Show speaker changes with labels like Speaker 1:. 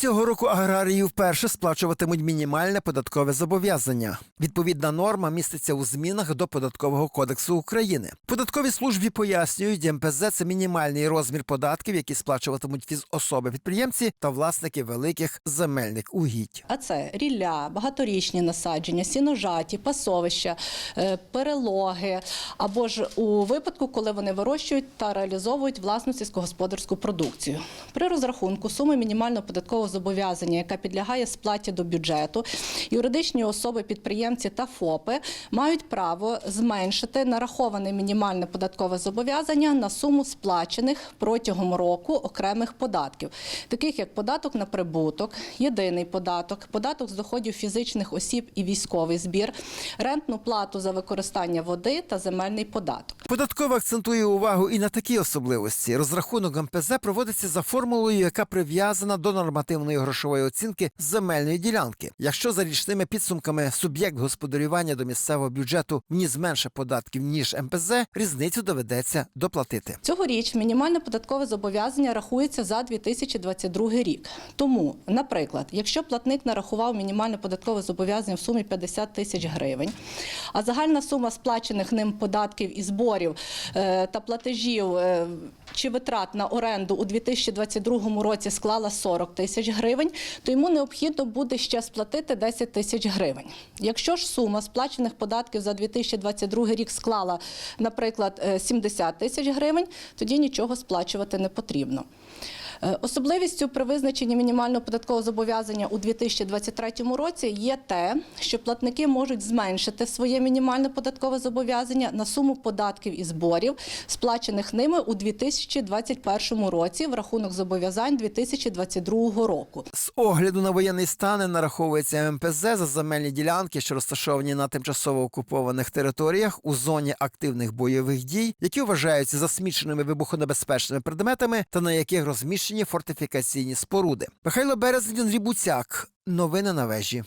Speaker 1: Цього року аграрії вперше сплачуватимуть мінімальне податкове зобов'язання. Відповідна норма міститься у змінах до податкового кодексу України. В податковій службі пояснюють, МПЗ – це мінімальний розмір податків, які сплачуватимуть фізособи підприємці та власники великих земельних угідь.
Speaker 2: А це рілля, багаторічні насадження, сіножаті, пасовища, е, перелоги, або ж у випадку, коли вони вирощують та реалізовують власну сільськогосподарську продукцію. При розрахунку суми мінімального податкового зобов'язання, яка підлягає сплаті до бюджету, юридичні особи, підприємці та ФОПи мають право зменшити нараховане мінімальне податкове зобов'язання на суму сплачених протягом року окремих податків, таких як податок на прибуток, єдиний податок, податок з доходів фізичних осіб і військовий збір, рентну плату за використання води та земельний податок.
Speaker 1: Податково акцентує увагу і на такі особливості. Розрахунок МПЗ проводиться за формулою, яка прив'язана до нормативної грошової оцінки земельної ділянки. Якщо за річними підсумками суб'єкт господарювання до місцевого бюджету вніс менше податків ніж МПЗ, різницю доведеться доплатити.
Speaker 2: Цьогоріч мінімальне податкове зобов'язання рахується за 2022 рік. Тому, наприклад, якщо платник нарахував мінімальне податкове зобов'язання в сумі 50 тисяч гривень, а загальна сума сплачених ним податків і зборів е, та платежів е, чи витрат на оренду у 2022 році склала 40 тисяч гривень, то йому необхідно буде ще сплатити 10 тисяч гривень. Якщо ж сума сплачених податків за 2022 рік склала, наприклад, е, 70 тисяч гривень, тоді нічого сплачувати не потрібно. Е, Особливістю при визначенні мінімального податкового зобов'язання у 2023 році є те, що платники можуть зменшити своє мінімальне податкове зобов'язання на суму податків і зборів, сплачених ними у 2021 році в рахунок зобов'язань 2022 року.
Speaker 1: З огляду на воєнний стан нараховується МПЗ за земельні ділянки, що розташовані на тимчасово окупованих територіях у зоні активних бойових дій, які вважаються засміченими вибухонебезпечними предметами та на яких розміщені фортифікаційні споруди. Михайло Березень, Андрій Буцяк. Новини на вежі.